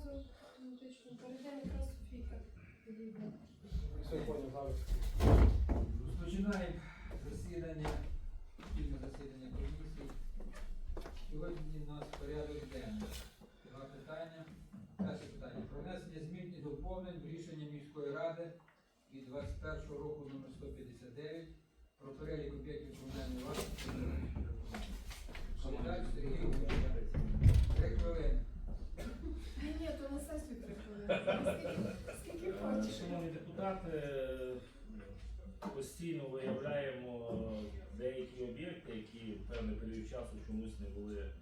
зразу аналітично перейдемо якраз Софійка. Все понял, зараз. Розпочинаємо засідання, спільне засідання комісії. Сьогодні у нас порядок денний. Два питання. Перше питання. Про внесення змін і доповнень в рішення міської ради від 21 року номер 159 про перелік об'єктів комунальної власності. Сергій депутати, е, постійно виявляємо деякі об'єкти, які в певний період часу чомусь не були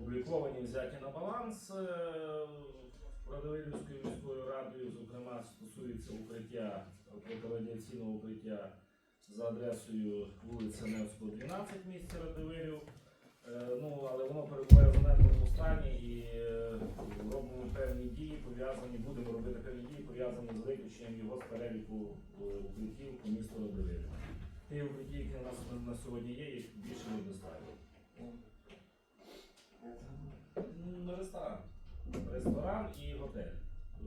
обліковані, взяті на баланс е, Радовилівською міською радою, зокрема, стосується укриття протирадіаційного укриття за адресою вулиця Невського, 12 в місті Радовилів. Е, Ну, але воно перебуває в занедбаному стані і робимо певні дії, пов'язані, будемо робити певні дії, пов'язані з виключенням його з переліку е, укриттів по місту Радовилів. Ті укриття, які у нас на- сьогодні є, їх більше не достатньо. Ну, Ресторан. Ресторан і готель. Е,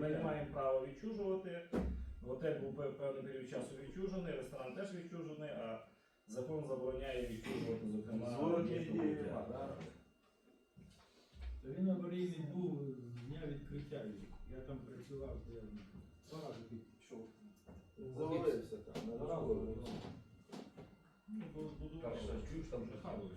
Ми не маємо права відчужувати. Готель був певний період часу відчужений, ресторан теж відчужений, а закон забороняє відчужувати, зокрема, Він аварійний був відкриття. Я там працював, я два рази пішов. Завалився там. не завалився. Ну, бо будував ключ там вже хавали.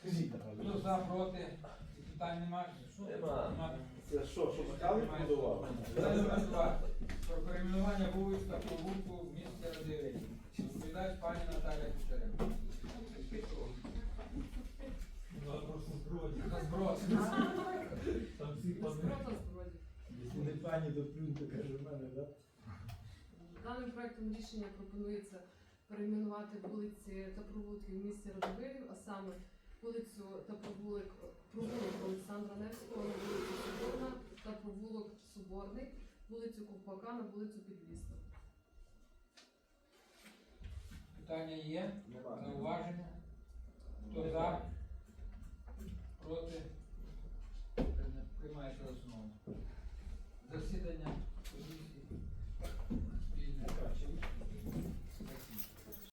Скажіть, Хто за, проти? Питань немає? Нема. Це що, що Михайло будував? Про перейменування вулиць та провулку в місті Радивилі. Доповідач пані Ані доплюньте, каже мене, так? Даним проектом рішення пропонується перейменувати вулиці та провулки в місті Радовилів, а саме вулицю та провулок, провулок Олександра Невського на вулицю Соборна та провулок Соборний, вулицю Ковпака на вулицю Підвіста. Питання є? Немає. Зауваження? Хто за? Проти? Приймається основу.